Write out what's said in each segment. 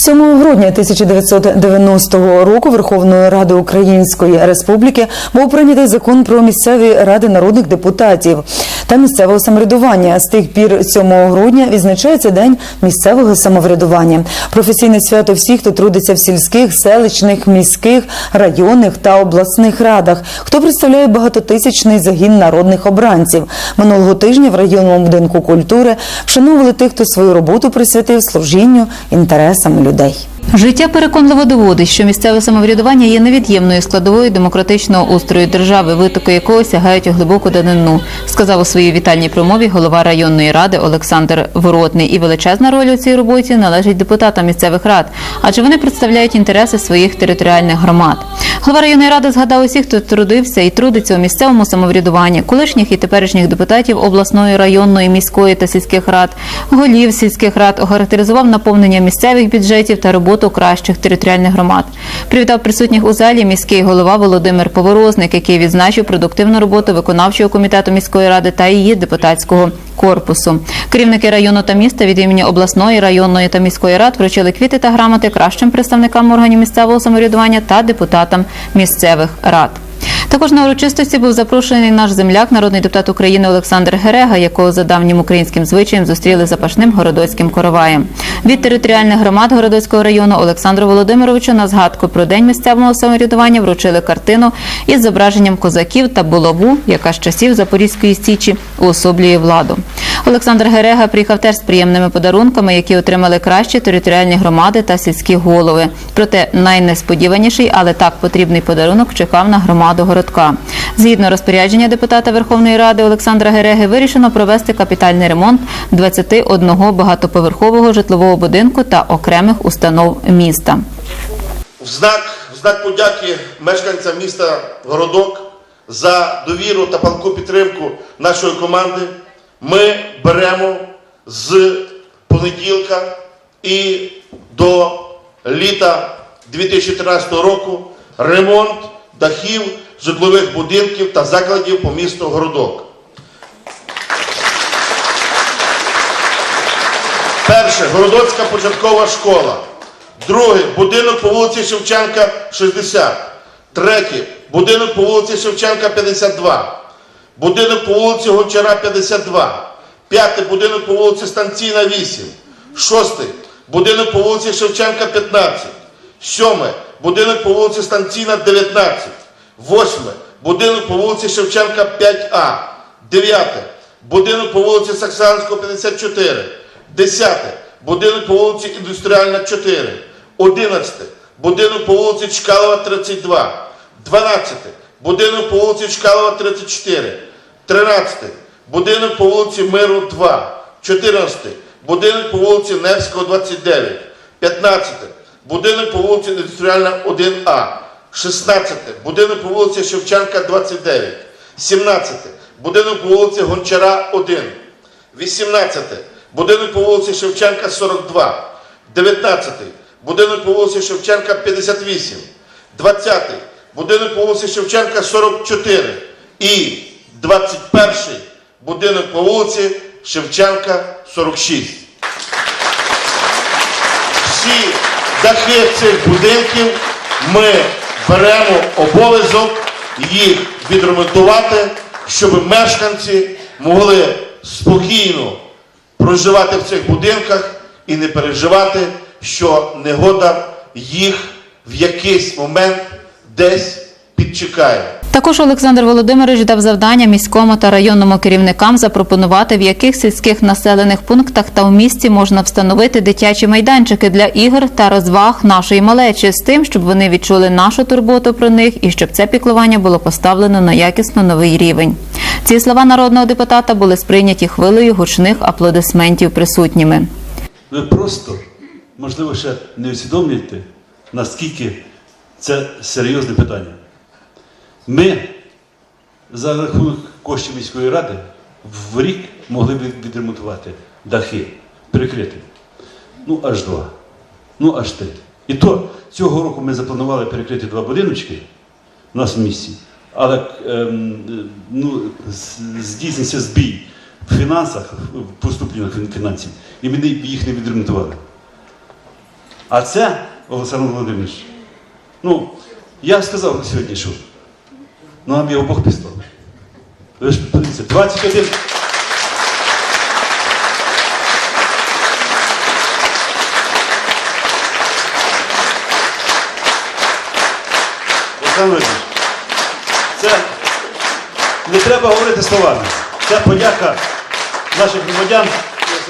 7 грудня 1990 року Верховною Радою Української Республіки був прийнятий закон про місцеві ради народних депутатів та місцевого самоврядування. З тих пір 7 грудня відзначається день місцевого самоврядування. Професійне свято всіх, хто трудиться в сільських, селищних, міських, районних та обласних радах, хто представляє багатотисячний загін народних обранців. Минулого тижня в районному будинку культури вшановували тих, хто свою роботу присвятив служінню інтересам людей. Життя переконливо доводить, що місцеве самоврядування є невід'ємною складовою демократичного устрою держави, витоки якого сягають у глибоку данину, сказав у своїй вітальній промові голова районної ради Олександр Воротний. І величезна роль у цій роботі належить депутатам місцевих рад, адже вони представляють інтереси своїх територіальних громад. Голова районної ради згадав усіх, хто трудився і трудиться у місцевому самоврядуванні, колишніх і теперішніх депутатів обласної, районної, міської та сільських рад, голів сільських рад, охарактеризував наповнення місцевих бюджетів та роботу кращих територіальних громад. Привітав присутніх у залі міський голова Володимир Поворозник, який відзначив продуктивну роботу виконавчого комітету міської ради та її депутатського корпусу. Керівники району та міста від імені обласної, районної та міської рад вручили квіти та грамоти кращим представникам органів місцевого самоврядування та депутатам місцевих рад. Також на урочистості був запрошений наш земляк, народний депутат України Олександр Герега, якого за давнім українським звичаєм зустріли запашним городоцьким короваєм. Від територіальних громад Городоцького району Олександру Володимировичу на згадку про день місцевого самоврядування вручили картину із зображенням козаків та булаву, яка з часів Запорізької січі уособлює владу. Олександр Герега приїхав теж з приємними подарунками, які отримали кращі територіальні громади та сільські голови. Проте найнесподіваніший, але так потрібний подарунок чекав на громаду городка. Згідно розпорядження депутата Верховної Ради Олександра Гереги, вирішено провести капітальний ремонт 21 багатоповерхового житлового будинку та окремих установ міста. В знак, в знак подяки мешканцям міста Городок за довіру та палку підтримку нашої команди ми беремо з понеділка і до літа 2013 року ремонт дахів житлових будинків та закладів по місту Городок. Перше Городоцька початкова школа. Друге будинок по вулиці Шевченка 60. Третє будинок по вулиці Шевченка 52. Будинок по вулиці Гончара 52. П'яте будинок по вулиці Станційна 8. Шосте будинок по вулиці Шевченка 15. Сьоме будинок по вулиці Станційна 19. Восьме будинок по вулиці Шевченка 5А. Дев'яте будинок по вулиці Саксанського 54. Десяте будинок по вулиці Індустріальна 4. 11. Будинок по вулиці Чкалова 32. 12. Будинок по вулиці Чкалова 34. 13. Будинок по вулиці Миру 2. 14. Будинок по вулиці Невського 29. 15. Будинок по вулиці Індустріальна 1А. 16. Будинок по вулиці Шевченка 29. 17. Будинок по вулиці Гончара 1. 18. Будинок по вулиці Шевченка 42. 19. Будинок по вулиці Шевченка 58. 20. Будинок по вулиці Шевченка 44. І 21. Будинок по вулиці Шевченка 46. Всі дахи цих будинків ми беремо обов'язок їх відремонтувати, щоб мешканці могли спокійно проживати в цих будинках і не переживати, що негода їх в якийсь момент десь підчекає. Також Олександр Володимирович дав завдання міському та районному керівникам запропонувати, в яких сільських населених пунктах та в місті можна встановити дитячі майданчики для ігор та розваг нашої малечі з тим, щоб вони відчули нашу турботу про них і щоб це піклування було поставлено на якісно новий рівень. Ці слова народного депутата були сприйняті хвилею гучних аплодисментів присутніми. Ви просто, можливо, ще не усвідомлюєте, наскільки це серйозне питання. Ми за рахунок коштів міської ради в рік могли б відремонтувати дахи, перекрити. Ну, аж два. Ну, аж три. І то цього року ми запланували перекрити два будиночки у нас в місті, але ем, ну, здійснився збій в фінансах, в поступленнях фінансів, і ми їх не відремонтували. А це, Олександр Володимирович, ну, я сказав сьогодні, що ну, нам його Бог післав. Ви ж подивіться, 21. Це не треба говорити словами. Це подяка наших громадян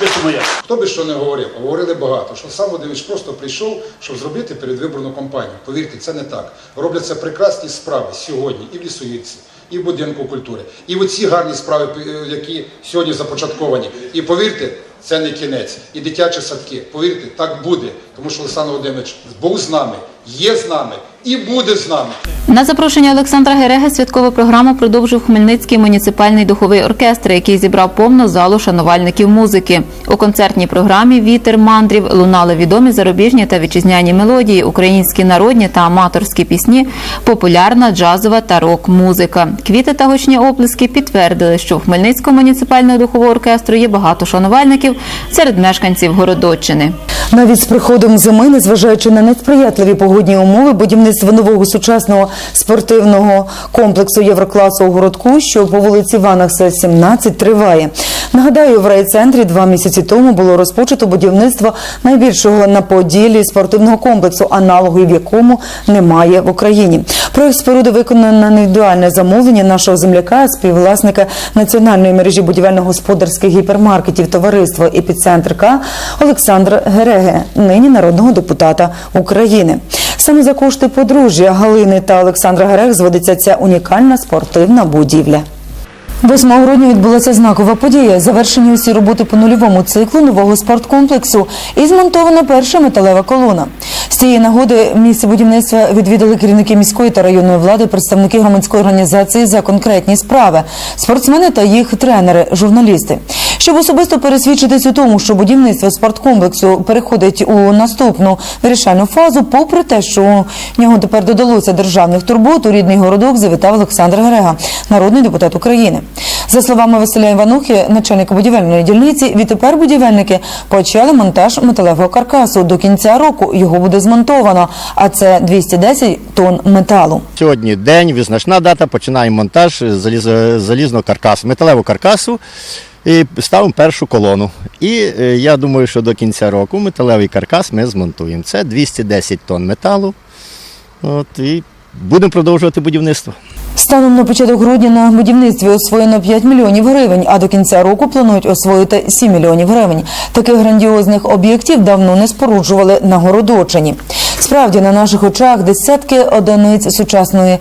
і особисто моя. Хто би що не говорив, а говорили багато, що сам Володимирович просто прийшов, щоб зробити передвиборну кампанію. Повірте, це не так. Робляться прекрасні справи сьогодні і в лісоїдці, і в будинку культури, і в оці гарні справи, е, які сьогодні започатковані. І повірте, це не кінець. І дитячі садки. Повірте, так буде, тому що Олександр Володимирович був з нами, є з нами і буде з нами. На запрошення Олександра Гереги святкову програму продовжив Хмельницький муніципальний духовий оркестр, який зібрав повну залу шанувальників музики. У концертній програмі Вітер мандрів лунали відомі зарубіжні та вітчизняні мелодії, українські народні та аматорські пісні, популярна джазова та рок-музика. Квіти та гучні оплески підтвердили, що в Хмельницькому муніципального духового оркестру є багато шанувальників серед мешканців Городоччини. Навіть з приходом зими, незважаючи на несприятливі погодні умови, будівництво нового сучасного спортивного комплексу Єврокласу у городку, що по вулиці Ванахса, 17, триває. Нагадаю, в райцентрі два місяці тому було розпочато будівництво найбільшого на поділі спортивного комплексу, аналогів якому немає в Україні. Проект споруди виконано на індивідуальне замовлення нашого земляка, співвласника національної мережі будівельно-господарських гіпермаркетів товариства «Епіцентр К» Олександра Гереге, нині народного депутата України. Саме за кошти подружжя Галини та Олександра Герег зводиться ця унікальна спортивна будівля. 8 грудня відбулася знакова подія. Завершені усі роботи по нульовому циклу нового спорткомплексу і змонтована перша металева колона. З цієї нагоди місце будівництва відвідали керівники міської та районної влади, представники громадської організації за конкретні справи, спортсмени та їх тренери, журналісти. Щоб особисто пересвідчитись у тому, що будівництво спорткомплексу переходить у наступну вирішальну фазу, попри те, що у нього тепер додалося державних турбот, у рідний городок завітав Олександр Герега, народний депутат України. За словами Василя Іванухи, начальника будівельної дільниці, відтепер будівельники почали монтаж металевого каркасу. До кінця року його буде змонтовано, а це 210 тонн металу. Сьогодні день, визначна дата, починаємо монтаж залізного каркасу, металевого каркасу і ставимо першу колону. І е, я думаю, що до кінця року металевий каркас ми змонтуємо. Це 210 тонн металу. От, і будемо продовжувати будівництво. Станом на початок грудня на будівництві освоєно 5 мільйонів гривень, а до кінця року планують освоїти 7 мільйонів гривень. Таких грандіозних об'єктів давно не споруджували на Городочині. Справді, на наших очах десятки одиниць сучасної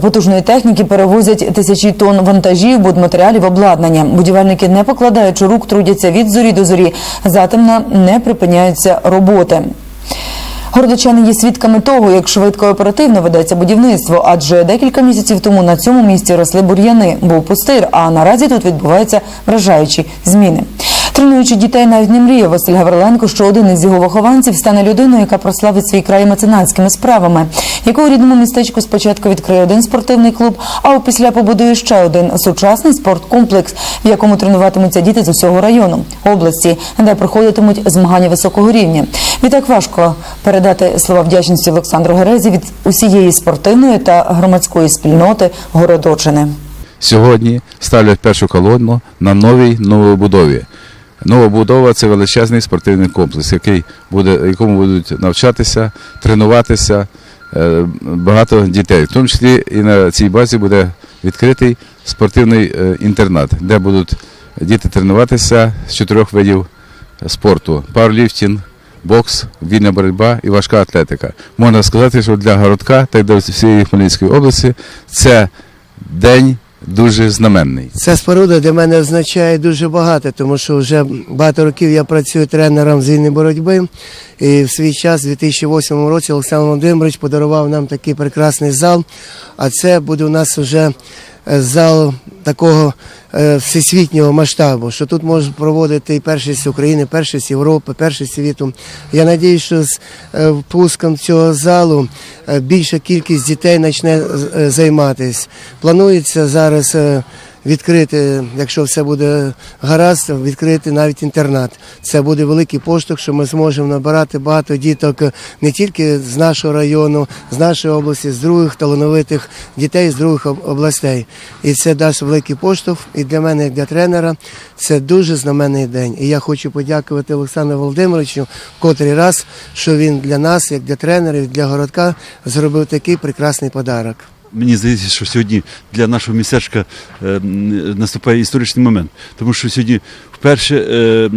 потужної техніки перевозять тисячі тонн вантажів, будматеріалів, обладнання. Будівельники, не покладаючи рук, трудяться від зорі до зорі. Затемно не припиняються роботи. Городочани є свідками того, як швидко оперативно ведеться будівництво, адже декілька місяців тому на цьому місці росли бур'яни, був пустир, а наразі тут відбуваються вражаючі зміни. Тренуючи дітей, навіть не мріяв Василь Гавриленко, що один із його вихованців стане людиною, яка прославить свій край меценатськими справами, яку у рідному містечку спочатку відкриє один спортивний клуб, а опісля побудує ще один сучасний спорткомплекс, в якому тренуватимуться діти з усього району області, де проходитимуть змагання високого рівня. Відтак важко передати слова вдячності Олександру Герезі від усієї спортивної та громадської спільноти Городочини. сьогодні ставлять першу колону на новій новобудові. Нова будова це величезний спортивний комплекс, який буде, якому будуть навчатися, тренуватися е, багато дітей. В тому числі і на цій базі буде відкритий спортивний е, інтернат, де будуть діти тренуватися з чотирьох видів спорту: пауерліфтинг, бокс, вільна боротьба і важка атлетика. Можна сказати, що для городка та й для всієї Хмельницької області це день дуже знаменний. Ця споруда для мене означає дуже багато, тому що вже багато років я працюю тренером з вільної боротьби. І в свій час, у 2008 році, Олександр Володимирович подарував нам такий прекрасний зал. А це буде у нас вже е, зал такого е, всесвітнього масштабу, що тут можуть проводити і першість України, першість Європи, першість світу. Я сподіваюся, що з е, впуском цього залу більша кількість дітей почне займатися. Планується зараз відкрити, якщо все буде гаразд, відкрити навіть інтернат. Це буде великий поштовх, що ми зможемо набирати багато діток не тільки з нашого району, з нашої області, з других талановитих дітей з других областей. І це дасть великий поштовх. І для мене, як для тренера, це дуже знаменний день. І я хочу подякувати Олександру Володимировичу котрий раз, що він для нас, як для тренерів, для городка, зробив такий прекрасний подарок. Мені здається, що сьогодні для нашого містечка е, наступає історичний момент, тому що сьогодні вперше е,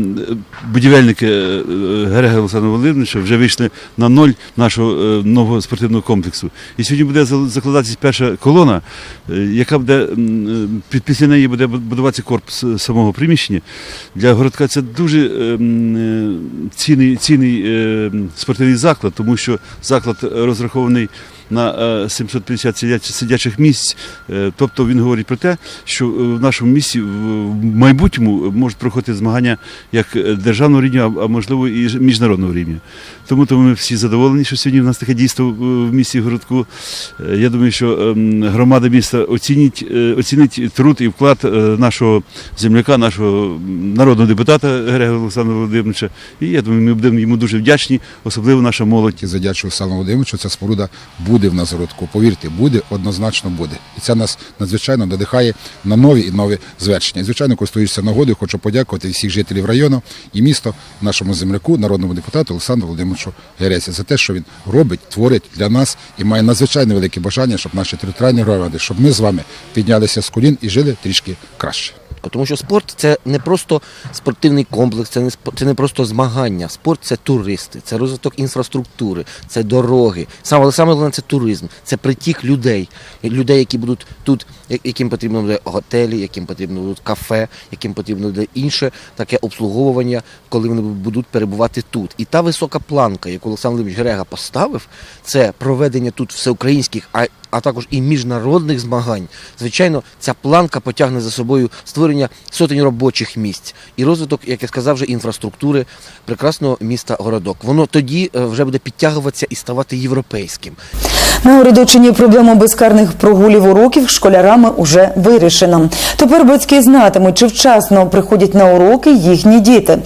будівельники е, Герега Олександра Володимировича вже вийшли на ноль нашого нового спортивного комплексу. І сьогодні буде закладатись перша колона, яка буде після неї буде будуватися корпус самого приміщення. Для городка це дуже цінний, цінний спортивний заклад, тому що заклад розрахований на е, 750 сидячих місць. Е, Тобто він говорить про те, що е, в нашому місті в майбутньому можуть проходити змагання як е, державного рівня, а можливо і міжнародного рівня. Тому, тому ми всі задоволені, що сьогодні в нас таке дійство в в місті городку. Е, Я думаю, що ем, громада міста оцінить, е, оцінить труд і вклад е, нашого земляка, нашого народного депутата Григорія Олександра Володимировича. І я думаю, ми будемо йому дуже вдячні, особливо наша молодь. І задячую Олександру Володимировичу, ця споруда буде в нас городку. Повірте, буде, однозначно буде. І це нас надзвичайно надихає на нові і нові звершення. І, звичайно, користуючися нагодою, хочу подякувати всіх жителів району і міста, нашому земляку, народному депутату Олександру Володимировичу Гересі за те, що він робить, творить для нас і має надзвичайно велике бажання, щоб наші територіальні громади, щоб ми з вами піднялися з колін і жили трішки краще. Тому що спорт це не просто спортивний комплекс, це не це не просто змагання. Спорт це туристи, це розвиток інфраструктури, це дороги. Саме саме головне це туризм, це притік людей, людей, які будуть тут, яким потрібно буде готелі, яким потрібно будуть кафе, яким потрібно буде інше таке обслуговування, коли вони будуть перебувати тут. І та висока планка, яку Олександр Володимирович Герега поставив, це проведення тут всеукраїнських, а а також і міжнародних змагань. Звичайно, ця планка потягне за собою створення сотень робочих місць і розвиток, як я сказав, вже інфраструктури прекрасного міста городок. Воно тоді е, вже буде підтягуватися і ставати європейським. На Городочині проблему безкарних прогулів уроків школярами уже вирішена. Тепер батьки знатимуть, чи вчасно приходять на уроки їхні діти.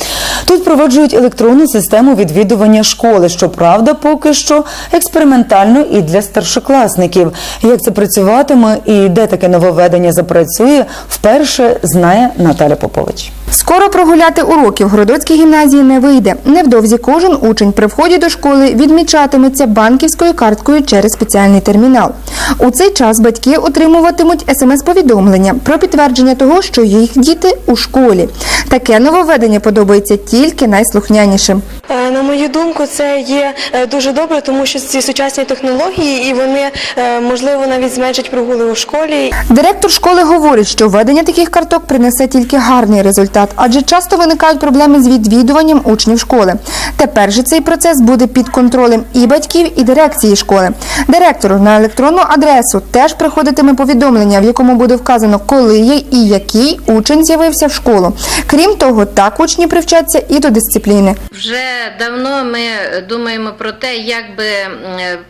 Тут проводжують електронну систему відвідування школи, щоправда, поки що експериментально і для старшокласників. Як це працюватиме і де таке нововведення запрацює, вперше знає Наталя Попович. Скоро прогуляти уроки в Городоцькій гімназії не вийде. Невдовзі кожен учень при вході до школи відмічатиметься банківською карткою через спеціальний термінал. У цей час батьки отримуватимуть смс-повідомлення про підтвердження того, що їх діти у школі. Таке нововведення подобається тільки найслухнянішим. Е, На мою думку, це є е, дуже добре, тому що ці сучасні технології і вони е, можливо навіть зменшать прогули у школі. Директор школи говорить, що введення таких карток принесе тільки гарний результат, адже часто виникають проблеми з відвідуванням учнів школи. Тепер же цей процес буде під контролем і батьків, і дирекції школи. Директору на електронну адресу теж приходитиме повідомлення, в якому буде вказано, коли є і який учень з'явився в школу. Крім того, так учні привчаться і до дисципліни. Вже давно ми думаємо про те, як би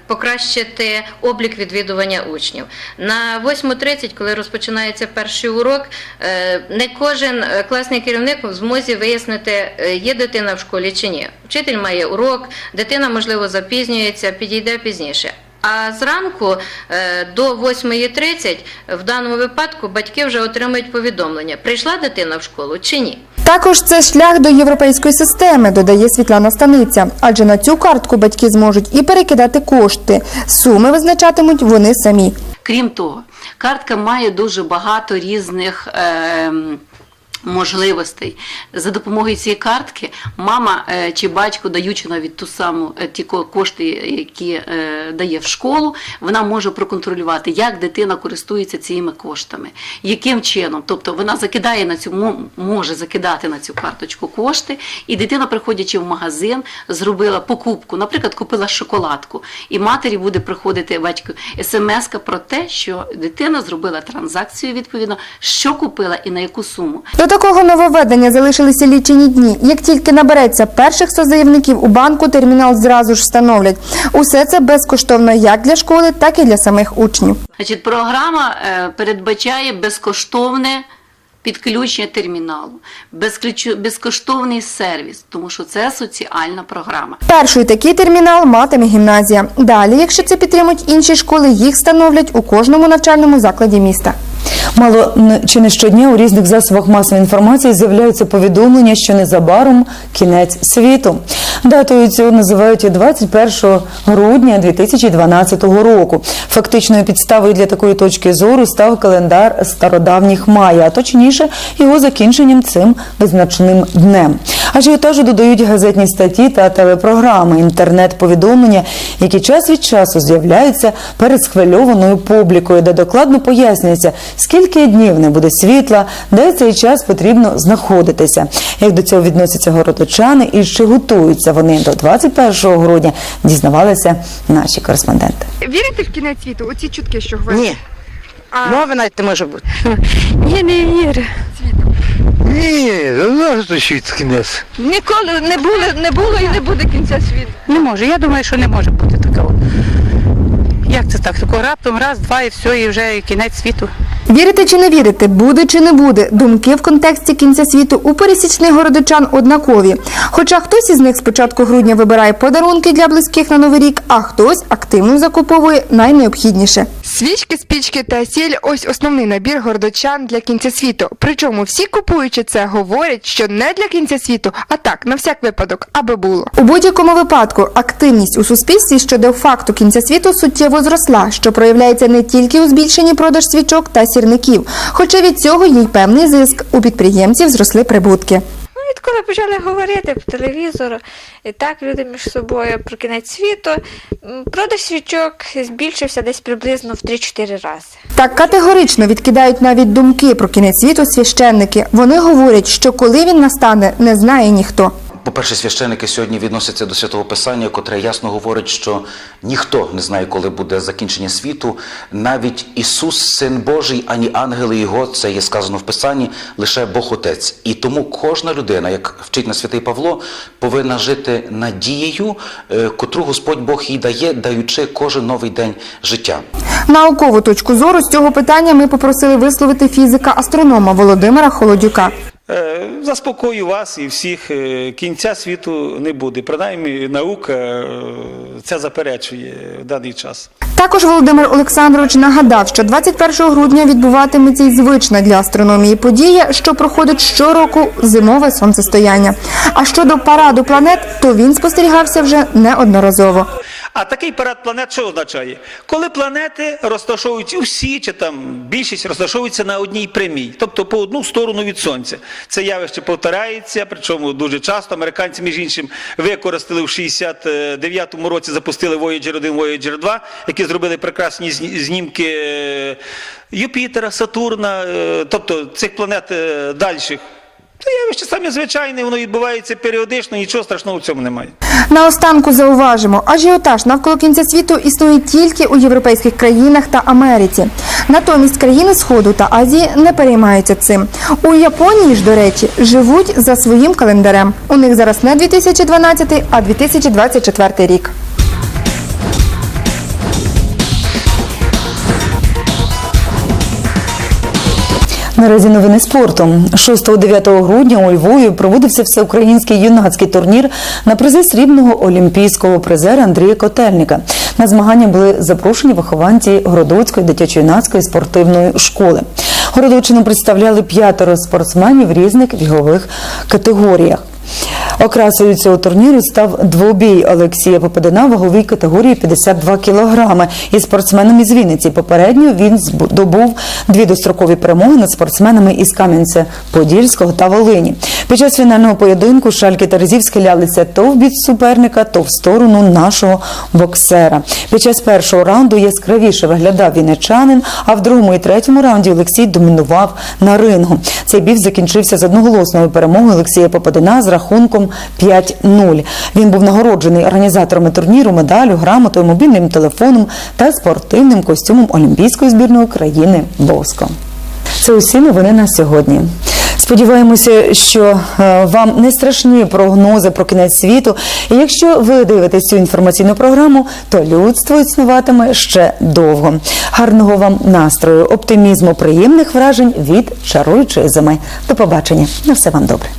покращити облік відвідування учнів. На 8.30, коли розпочинається перший урок, е, не кожен е, класний керівник в змозі вияснити, е, є дитина в школі чи ні. Вчитель має урок, дитина, можливо, запізнюється, підійде пізніше. А зранку е, до 8.30 в даному випадку батьки вже отримують повідомлення, прийшла дитина в школу чи ні. Також це шлях до європейської системи, додає Світлана Станиця. Адже на цю картку батьки зможуть і перекидати кошти. Суми визначатимуть вони самі. Крім того, картка має дуже багато різних. Е, Можливостей за допомогою цієї картки мама е, чи батько, даючи навіть ту саму е, ті кошти, які е, дає в школу, вона може проконтролювати, як дитина користується цими коштами, яким чином. Тобто вона закидає на цю мо- може закидати на цю карточку кошти, і дитина, приходячи в магазин, зробила покупку, наприклад, купила шоколадку, і матері буде приходити батьку смс про те, що дитина зробила транзакцію відповідно, що купила і на яку суму. Такого нововведення залишилися лічені дні. Як тільки набереться перших 100 у банку, термінал зразу ж встановлять. Усе це безкоштовно як для школи, так і для самих учнів. Значить, програма е, передбачає безкоштовне підключення терміналу, безкоштовний сервіс, тому що це соціальна програма. Перший такий термінал матиме гімназія. Далі, якщо це підтримують інші школи, їх встановлять у кожному навчальному закладі міста. Мало чи не щодня у різних засобах масової інформації з'являються повідомлення, що незабаром кінець світу. Датою цю називають 21 грудня 2012 року. Фактичною підставою для такої точки зору став календар стародавніх майя, а точніше його закінченням цим визначним днем. Ажіотажу додають газетні статті та телепрограми, інтернет-повідомлення, які час від часу з'являються перед схвильованою публікою, де докладно пояснюється, скільки днів не буде світла, де цей час потрібно знаходитися. Як до цього відносяться городочани і чи готуються вони до 21 грудня, дізнавалися наші кореспонденти. Вірите в кінець світу? Оці чутки, що говорять? Ні. Мови навіть не може бути. Я не вірю. Ні, завжди світ кінець. Ніколи не було, не було і не буде кінця світу. Не може. Я думаю, що не може бути такого. Як це так? Такого раптом раз, два і все, і вже кінець світу. Вірите чи не вірите, буде чи не буде, думки в контексті кінця світу у пересічних городочан однакові. Хоча хтось із них з початку грудня вибирає подарунки для близьких на новий рік, а хтось активно закуповує найнеобхідніше. Свічки, спічки та сіль ось основний набір городочан для кінця світу. Причому всі купуючи це говорять, що не для кінця світу, а так на всяк випадок, аби було. У будь-якому випадку активність у суспільстві щодо факту кінця світу суттєво зросла, що проявляється не тільки у збільшенні продаж свічок та сірників, хоча від цього є й певний зиск. У підприємців зросли прибутки. Ну, відколи почали говорити по телевізору, і так люди між собою про кінець світу, продаж свічок збільшився десь приблизно в 3-4 рази. Так категорично відкидають навіть думки про кінець світу священники. Вони говорять, що коли він настане, не знає ніхто. По-перше, священики сьогодні відносяться до святого Писання, котре ясно говорить, що ніхто не знає, коли буде закінчення світу. Навіть Ісус, Син Божий, ані ангели Його, це є сказано в Писанні, лише Бог Отець. І тому кожна людина, як вчить на святий Павло, повинна жити надією, е, котру Господь Бог їй дає, даючи кожен новий день життя. Наукову точку зору з цього питання ми попросили висловити фізика-астронома Володимира Холодюка. Е, Заспокою вас і всіх, е, кінця світу не буде. Принаймні, наука е, це заперечує в даний час. Також Володимир Олександрович нагадав, що 21 грудня відбуватиметься й звична для астрономії подія, що проходить щороку зимове сонцестояння. А щодо параду планет, то він спостерігався вже неодноразово. А такий парад планет що означає? Коли планети розташовуються всі чи там більшість розташовуються на одній прямій, тобто по одну сторону від сонця. Це явище повторяється, причому дуже часто. Американці, між іншим, використали в 69-му році, запустили Voyager 1, Voyager 2, які зробили прекрасні зні- знімки е, Юпітера, Сатурна, е, тобто цих планет е, дальших. Це явище саме звичайне, воно відбувається періодично, нічого страшного в цьому немає. Наостанку зауважимо, ажіотаж навколо кінця світу існує тільки у європейських країнах та Америці. Натомість країни Сходу та Азії не переймаються цим. У Японії ж, до речі, живуть за своїм календарем. У них зараз не 2012, а 2024 рік. Наразі новини спорту. 6-9 грудня у Львові проводився всеукраїнський юнацький турнір на призи срібного олімпійського призера Андрія Котельника. На змагання були запрошені вихованці Городоцької дитячо-юнацької спортивної школи. Городочину представляли п'ятеро спортсменів різних вігових категоріях. Окрасою цього турніру став двобій Олексія Попадина в ваговій категорії 52 кілограми із спортсменом із Вінниці. Попередньо він здобув дві дострокові перемоги над спортсменами із Кам'янця-Подільського та Волині. Під час фінального поєдинку Шальки та Резів схилялися то в бік суперника, то в сторону нашого боксера. Під час першого раунду яскравіше виглядав вінничанин, а в другому і третьому раунді Олексій домінував на рингу. Цей бій закінчився з одноголосною перемогою Олексія Попадина з рахунком 5-0. Він був нагороджений організаторами турніру медаллю, грамотою, мобільним телефоном та спортивним костюмом Олімпійської збірної України Боско. Це усі новини на сьогодні. Сподіваємося, що е, вам не страшні прогнози про кінець світу. І якщо ви дивитесь цю інформаційну програму, то людство існуватиме ще довго. Гарного вам настрою, оптимізму, приємних вражень від чаруючої зими. До побачення. На все вам добре.